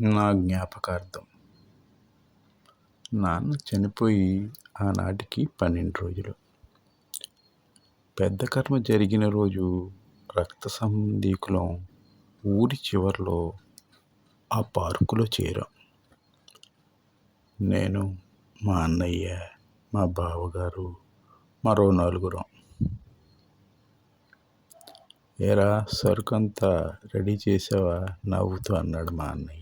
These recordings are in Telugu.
నా జ్ఞాపకార్థం. నాన్న చనిపోయి ఆనాటికి పన్నెండు రోజులు. పెద్ద కర్మ జరిగిన రోజు రక్త సంబంధీకులం ఊరి చివరిలో ఆ పార్కులో చేరాం. నేను మా అన్నయ్య మా బావగారు మరో నలుగురం. ఏరా సరుకంతా రెడీ చేసావా? నవ్వుతూ అన్నాడు మా అన్నయ్య.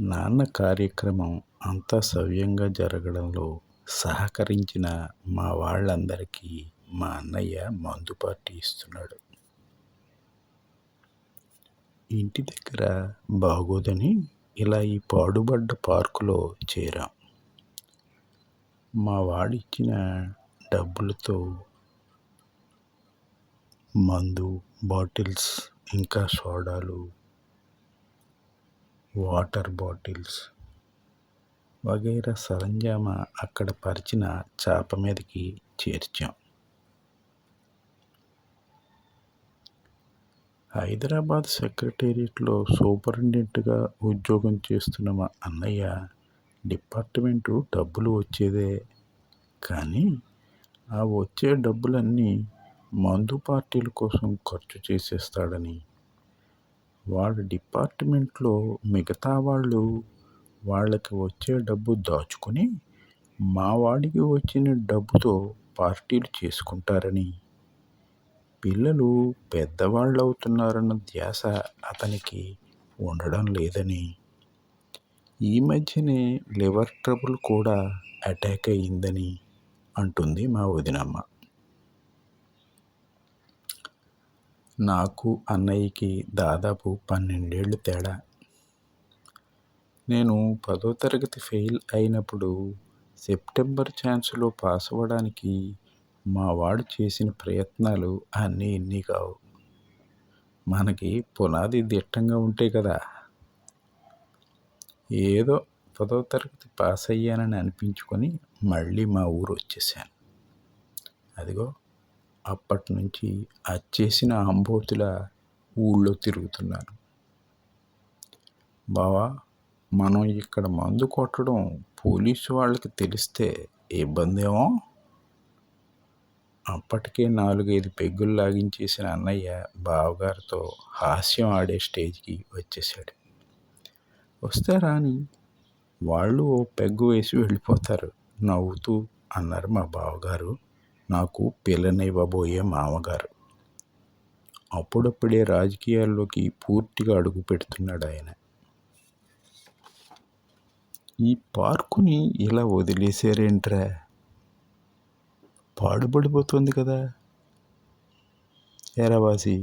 నాన్న కార్యక్రమం అంతా సవ్యంగా జరగడంలో సహకరించిన మా వాళ్ళందరికీ మా అన్నయ్య మందు పార్టీ ఇస్తున్నాడు. ఇంటి దగ్గర బాగోదని ఇలా ఈ పాడుబడ్డ పార్కులో చేరాం. మా వాడిచ్చిన డబ్బులతో మందు బాటిల్స్ ఇంకా సోడాలు వాటర్ బాటిల్స్ వగైరా సరంజామా అక్కడ పరిచిన చాప మీదకి చేర్చాం. హైదరాబాద్ సెక్రటేరియట్లో సూపరింటెండెంట్గా ఉద్యోగం చేస్తున్న మా అన్నయ్య డిపార్ట్మెంటు డబ్బులు వచ్చేదే. కానీ ఆ వచ్చే డబ్బులన్నీ మందు పార్టీల కోసం ఖర్చు చేసేస్తాడని వాళ్ళ డిపార్ట్మెంట్లో మిగతా వాళ్ళు వాళ్ళకి వచ్చే డబ్బు దాచుకొని మా వాడికి వచ్చిన డబ్బుతో పార్టీలు చేసుకుంటారని. పిల్లలు పెద్దవాళ్ళు అవుతున్నారన్న ధ్యాస అతనికి ఉండడం లేదని. ఈ మధ్యనే లివర్ ట్రబుల్ కూడా అటాక్ అయ్యిందని అంటుంది మా వదినమ్మ. నాకు అన్నయ్యకి దాదాపు పన్నెండేళ్ళు తేడా. నేను పదో తరగతి ఫెయిల్ అయినప్పుడు సెప్టెంబర్ ఛాన్స్లో పాస్ అవ్వడానికి మా వాడు చేసిన ప్రయత్నాలు అన్నీ ఇన్ని కావు. మనకి పునాది దిట్టంగా ఉంటే కదా. ఏదో పదో తరగతి పాస్ అయ్యానని అనిపించుకొని మళ్ళీ మా ఊరు వచ్చేసాను అదిగో అప్పటి నుంచి అచ్చేసిన అంబోతుల ఊళ్ళో తిరుగుతున్నాను. బావా మనం ఇక్కడ మందు కొట్టడం పోలీసు వాళ్ళకి తెలిస్తే ఇబ్బందేమో అప్పటికే నాలుగైదు పెగ్గులు లాగించేసిన అన్నయ్య బావగారితో హాస్యం ఆడే స్టేజ్కి వచ్చేసాడు వస్తే రాని వాళ్ళు ఓ పెగ్గు వేసి వెళ్ళిపోతారు నవ్వుతూ అన్నారు మా బావగారు. నాకు పిల్లనివ్వబోయే మామగారు. అప్పుడప్పుడే రాజకీయాల్లోకి పూర్తిగా అడుగు పెడుతున్నాడు ఆయన ఈ పార్కుని ఇలా వదిలేసారేంట్రా పాడుపడిపోతుంది కదా. ఏరావాసి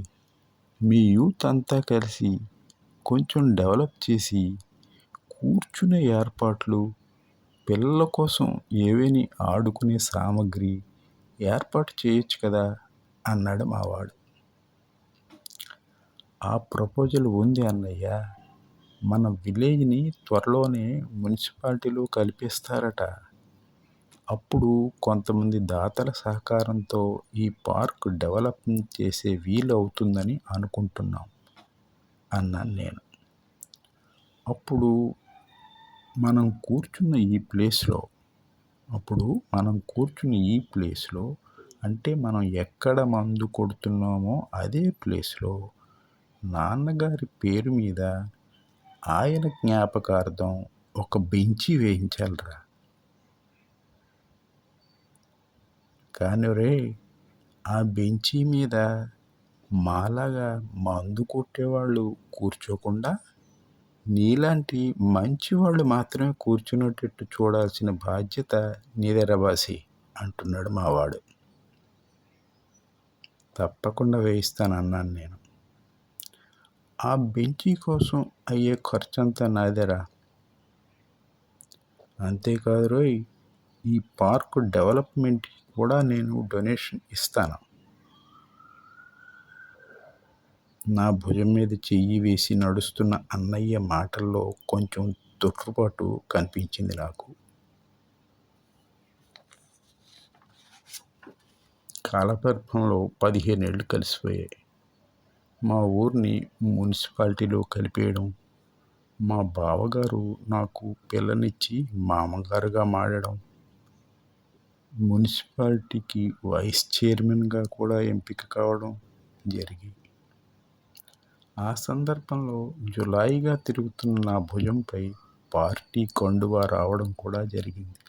మీ యూత్ అంతా కలిసి కొంచెం డెవలప్ చేసి కూర్చునే ఏర్పాట్లు పిల్లల కోసం ఏవేని ఆడుకునే సామాగ్రి ఏర్పాటు చేయొచ్చు కదా? అన్నాడు మావాడు. ఆ ప్రపోజల్ ఉంది అన్నయ్య. మన విలేజ్ని త్వరలోనే మున్సిపాలిటీలో కలిపిస్తారట. అప్పుడు కొంతమంది దాతల సహకారంతో ఈ పార్క్ డెవలప్మెంట్ చేసే వీలు అవుతుందని అనుకుంటున్నాం అన్నాను నేను. అప్పుడు మనం కూర్చున్న ఈ ప్లేస్లో అప్పుడు మనం కూర్చుని ఈ ప్లేస్లో అంటే మనం ఎక్కడ మందు కొడుతున్నామో అదే ప్లేస్లో నాన్నగారి పేరు మీద ఆయన జ్ఞాపకార్థం ఒక బెంచి వేయించాలిరా. కానీ రే ఆ బెంచి మీద మాలాగా మందు కొట్టేవాళ్ళు కూర్చోకుండా నీలాంటి మంచి వాళ్ళు మాత్రమే కూర్చునేటట్టు చూడాల్సిన బాధ్యత నీదెరబాసి అంటున్నాడు మావాడు. తప్పకుండా వేయిస్తాను అన్నాను నేను. ఆ బెంచి కోసం అయ్యే ఖర్చంతా నాదేరా. అంతేకాదు రోయ్ ఈ పార్క్ డెవలప్మెంట్ కూడా నేను డొనేషన్ ఇస్తాను. నా భుజం మీద చెయ్యి వేసి నడుస్తున్న అన్నయ్య మాటల్లో కొంచెం తొట్టుపాటు కనిపించింది నాకు. కాలపర్భంలో పదిహేనేళ్ళు కలిసిపోయాయి. మా ఊరిని మున్సిపాలిటీలో కలిపేయడం మా బావగారు నాకు పిల్లనిచ్చి మామగారుగా మారడం మున్సిపాలిటీకి వైస్ చైర్మన్గా కూడా ఎంపిక కావడం జరిగింది ఆ సందర్భంలో జులాయిగా తిరుగుతున్న నా భుజంపై పార్టీ కండువా రావడం కూడా జరిగింది.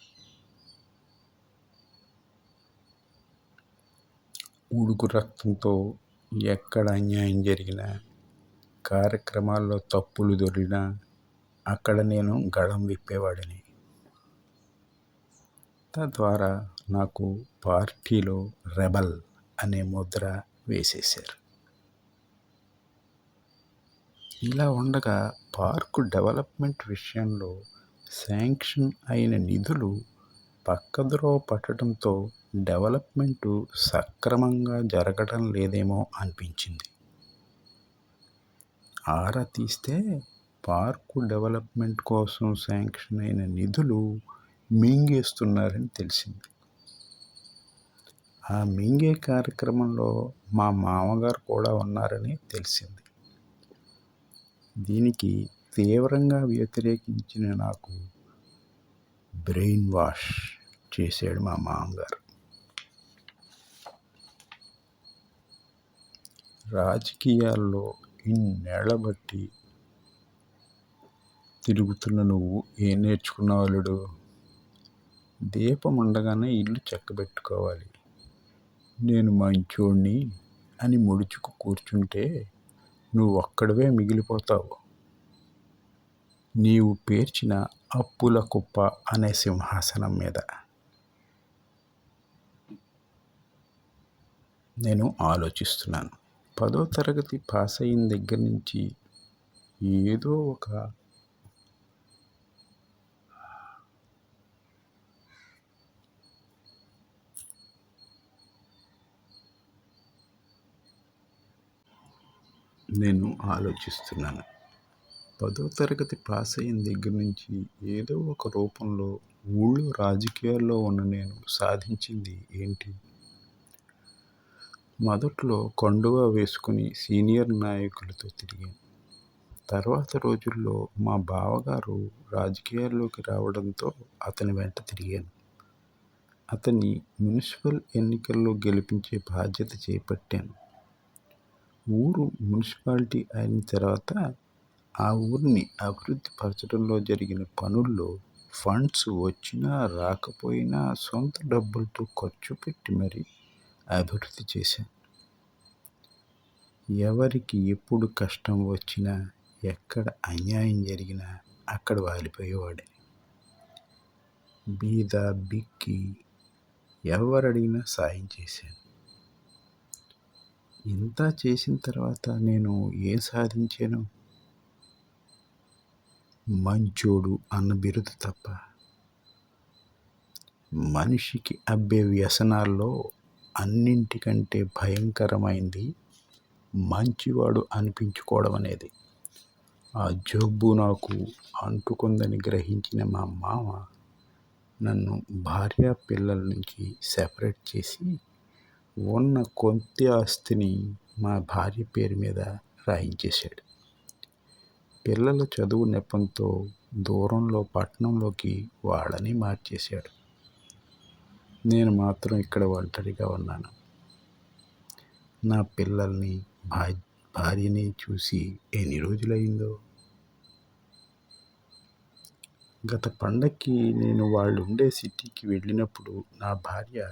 ఉడుకు రక్తంతో ఎక్కడ అన్యాయం జరిగినా కార్యక్రమాల్లో తప్పులు దొరికినా అక్కడ నేను గళం విప్పేవాడిని. తద్వారా నాకు పార్టీలో రెబల్ అనే ముద్ర వేసేశారు. ఇలా ఉండగా పార్కు డెవలప్మెంట్ విషయంలో శాంక్షన్ అయిన నిధులు పక్కద్రోవ పట్టడంతో డెవలప్మెంటు సక్రమంగా జరగడం లేదేమో అనిపించింది. ఆరా తీస్తే పార్కు డెవలప్మెంట్ కోసం శాంక్షన్ అయిన నిధులు మింగేస్తున్నారని తెలిసింది. ఆ మింగే కార్యక్రమంలో మా మామగారు కూడా ఉన్నారని తెలిసింది. దీనికి తీవ్రంగా వ్యతిరేకించిన నాకు బ్రెయిన్ వాష్ చేశాడు మా మామగారు. రాజకీయాల్లో ఇన్నేళ్ళ బట్టి తిరుగుతున్న నువ్వు ఏం నేర్చుకున్నావు దీపం ఉండగానే ఇల్లు చక్కబెట్టుకోవాలి. నేను మంచోడిని అని ముడుచుకు కూర్చుంటే నువ్వు ఒక్కడవే మిగిలిపోతావు. నీవు పేర్చిన అప్పుల కుప్ప అనే సింహాసనం మీద. నేను ఆలోచిస్తున్నాను. పదో తరగతి పాస్ అయిన దగ్గర నుంచి ఏదో ఒక నేను ఆలోచిస్తున్నాను. పదో తరగతి పాస్ అయిన దగ్గర నుంచి ఏదో ఒక రూపంలో ఊళ్ళో రాజకీయాల్లో ఉన్న నేను సాధించింది ఏంటి? మొదట్లో కండువా వేసుకుని సీనియర్ నాయకులతో తిరిగాను. తర్వాత రోజుల్లో మా బావగారు రాజకీయాల్లోకి రావడంతో అతని వెంట తిరిగాను. అతన్ని మున్సిపల్ ఎన్నికల్లో గెలిపించే బాధ్యత చేపట్టాను. ఊరు మున్సిపాలిటీ అయిన తర్వాత ఆ ఊరిని అభివృద్ధి పరచడంలో జరిగిన పనుల్లో ఫండ్స్ వచ్చినా రాకపోయినా సొంత డబ్బులతో ఖర్చు పెట్టి మరి అభివృద్ధి చేశాను. ఎవరికి ఎప్పుడు కష్టం వచ్చినా ఎక్కడ అన్యాయం జరిగినా అక్కడ వాలిపోయేవాడే బీద బిక్కి ఎవరడిగినా సాయం చేశాను. ఇంత చేసిన తర్వాత నేను ఏం సాధించాను? మంచోడు అన్న బిరుదు తప్ప. మనిషికి అబ్బే వ్యసనాల్లో అన్నింటికంటే భయంకరమైంది మంచివాడు అనిపించుకోవడం అనేది. ఆ జబ్బు నాకు అంటుకుందని గ్రహించిన మా మామ నన్ను భార్య పిల్లల నుంచి సెపరేట్ చేసి ఉన్న కొంత ఆస్తిని మా భార్య పేరు మీద రాయించేశాడు. పిల్లల చదువు నెపంతో దూరంలో పట్టణంలోకి వాళ్ళని మార్చేశాడు. నేను మాత్రం ఇక్కడ ఒంటరిగా ఉన్నాను. నా పిల్లల్ని భా భార్యని చూసి ఎన్ని రోజులైందో? గత పండక్కి నేను వాళ్ళు ఉండే సిటీకి వెళ్ళినప్పుడు నా భార్య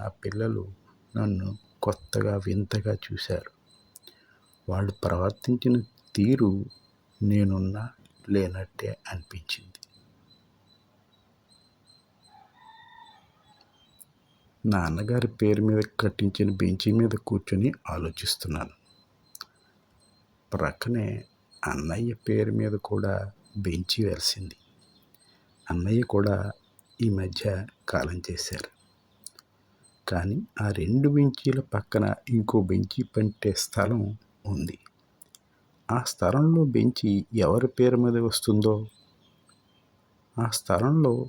నా పిల్లలు నన్ను కొత్తగా వింతగా చూశారు. వాళ్ళు ప్రవర్తించిన తీరు నేనున్నా లేనట్టే అనిపించింది. నాన్నగారి పేరు మీద కట్టించిన బెంచి మీద కూర్చొని ఆలోచిస్తున్నాను. ప్రక్కనే అన్నయ్య పేరు మీద కూడా బెంచి వెలిసింది. అన్నయ్య కూడా ఈ మధ్య కాలం చేశారు. కానీ ఆ రెండు బెంచీల పక్కన ఇంకో బెంచి పంటే స్థలం ఉంది. ఆ స్థలంలో బెంచి ఎవరి పేరు మీద వస్తుందో? ఆ స్థలంలో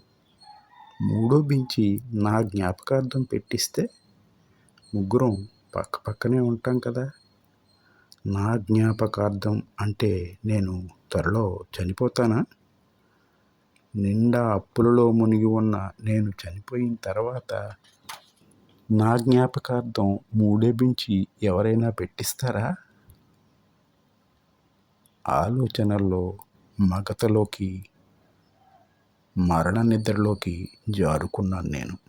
మూడో బెంచి నా జ్ఞాపకార్థం పెట్టిస్తే ముగ్గురం పక్క పక్కనే ఉంటాం కదా. నా జ్ఞాపకార్థం అంటే నేను త్వరలో చనిపోతానా? నిండా అప్పులలో మునిగి ఉన్న నేను చనిపోయిన తర్వాత నా జ్ఞాపకార్థం మూడేపించి ఎవరైనా పెట్టిస్తారా? ఆలోచనల్లో మగతలోకి మరణ నిద్రలోకి జారుకున్నాను నేను.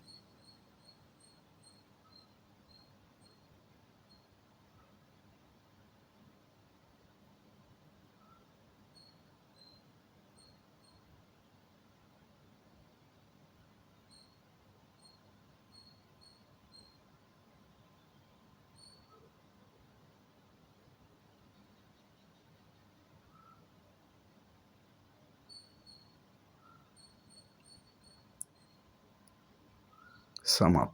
Сама.